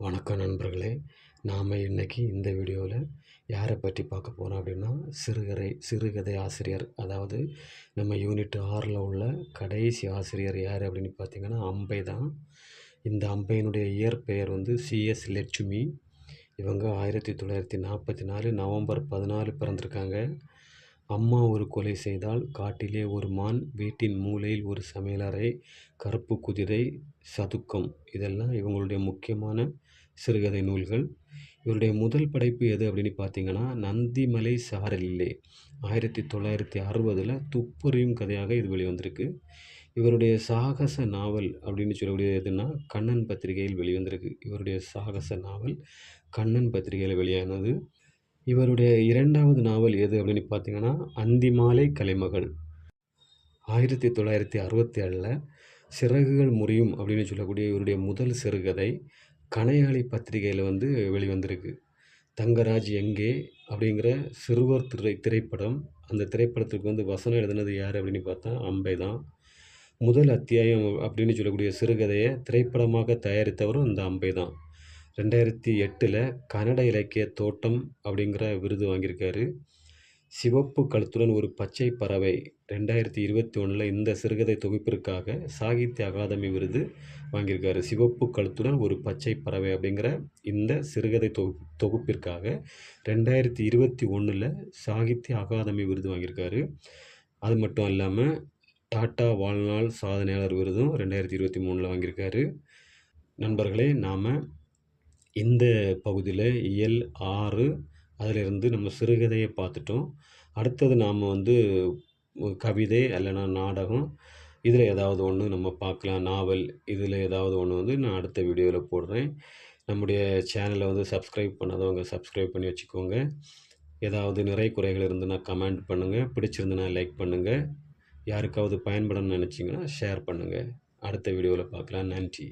வணக்கம் நண்பர்களே நாம் இன்னைக்கு இந்த வீடியோவில் யாரை பற்றி பார்க்க போகிறோம் அப்படின்னா சிறுகதை சிறுகதை ஆசிரியர் அதாவது நம்ம யூனிட் ஆறில் உள்ள கடைசி ஆசிரியர் யார் அப்படின்னு பார்த்தீங்கன்னா அம்பை தான். இந்த அம்பையினுடைய இயற்பெயர் வந்து சிஎஸ் லட்சுமி. இவங்க ஆயிரத்தி தொள்ளாயிரத்தி நாற்பத்தி நாலு நவம்பர் பதினாலு பிறந்திருக்காங்க. அம்மா ஒரு கொலை செய்தால் காட்டிலே ஒரு மான் வீட்டின் மூலையில் ஒரு சமையலறை கருப்பு குதிரை சதுக்கம். இதெல்லாம் இவங்களுடைய முக்கியமான சிறுகதை நூல்கள். இவருடைய முதல் படைப்பு எது அப்படின்னு பார்த்தீங்கன்னா நந்திமலை சாரலிலே. ஆயிரத்தி தொள்ளாயிரத்தி அறுபதில் துப்பறியும் கதையாக இது வெளிவந்திருக்கு. இவருடைய சாகச நாவல் அப்படின்னு சொல்லக்கூடிய எதுனா கண்ணன் பத்திரிகையில் வெளிவந்திருக்கு. இவருடைய சாகச நாவல் கண்ணன் பத்திரிகையில் வெளியானது. இவருடைய இரண்டாவது நாவல் எது அப்படின்னு பார்த்தீங்கன்னா அந்திமாலை கலைமகள். ஆயிரத்தி தொள்ளாயிரத்தி அறுபத்தி ஏழில் சிறகுகள் முறியும் அப்படின்னு சொல்லக்கூடிய இவருடைய முதல் சிறுகதை கனையாளி பத்திரிகையில் வந்து வெளிவந்திருக்கு. தங்கராஜ் எங்கே? அப்படிங்கிற சிறுவர் திரை திரைப்படம் அந்த திரைப்படத்துக்கு வந்து வசனம் எழுதினது யார் அப்படின்னு பார்த்தா அம்பை தான். முதல் அத்தியாயம் அப்படின்னு சொல்லக்கூடிய சிறுகதையை திரைப்படமாக தயாரித்தவரும் இந்த அம்பை தான். ரெண்டாயிரத்தி எட்டில் கன்னட இலக்கிய தோட்டம் அப்படிங்கிற விருது வாங்கியிருக்காரு. சிவப்பு கழுத்துடன் ஒரு பச்சை பறவை ரெண்டாயிரத்தி இருபத்தி ஒன்றில் இந்த சிறுகதை தொகுப்பிற்காக சாகித்ய அகாதமி விருது வாங்கியிருக்காரு. சிவப்பு கழுத்துடன் ஒரு பச்சை பறவை அப்படிங்கிற இந்த சிறுகதை தொகு தொகுப்பிற்காக ரெண்டாயிரத்தி இருபத்தி ஒன்றில் சாகித்ய அகாதமி விருது வாங்கியிருக்காரு. அது மட்டும் இல்லாமல் டாட்டா வாழ்நாள் சாதனையாளர் விருதும் ரெண்டாயிரத்தி இருபத்தி மூணில் வாங்கியிருக்காரு. நண்பர்களே நாம் இந்த பகுதியில் இயல் ஆறு அதிலிருந்து நம்ம சிறுகதையை பார்த்துட்டோம். அடுத்தது நாம் வந்து கவிதை இல்லைன்னா நாடகம் இதில் ஏதாவது ஒன்று நம்ம பார்க்கலாம். நாவல் இதில் ஏதாவது ஒன்று வந்து நான் அடுத்த வீடியோவில் போடுறேன். நம்முடைய சேனலை வந்து சப்ஸ்கிரைப் பண்ணாதவங்க சப்ஸ்கிரைப் பண்ணி வச்சுக்கோங்க. ஏதாவது நிறை குறைகள் இருந்துன்னா கமெண்ட் பண்ணுங்கள் பிடிச்சிருந்துன்னா லைக் பண்ணுங்கள் யாருக்காவது பயன்படணும்னு நினச்சிங்கன்னா ஷேர் பண்ணுங்கள் அடுத்த வீடியோவில் பார்க்கலாம். நன்றி.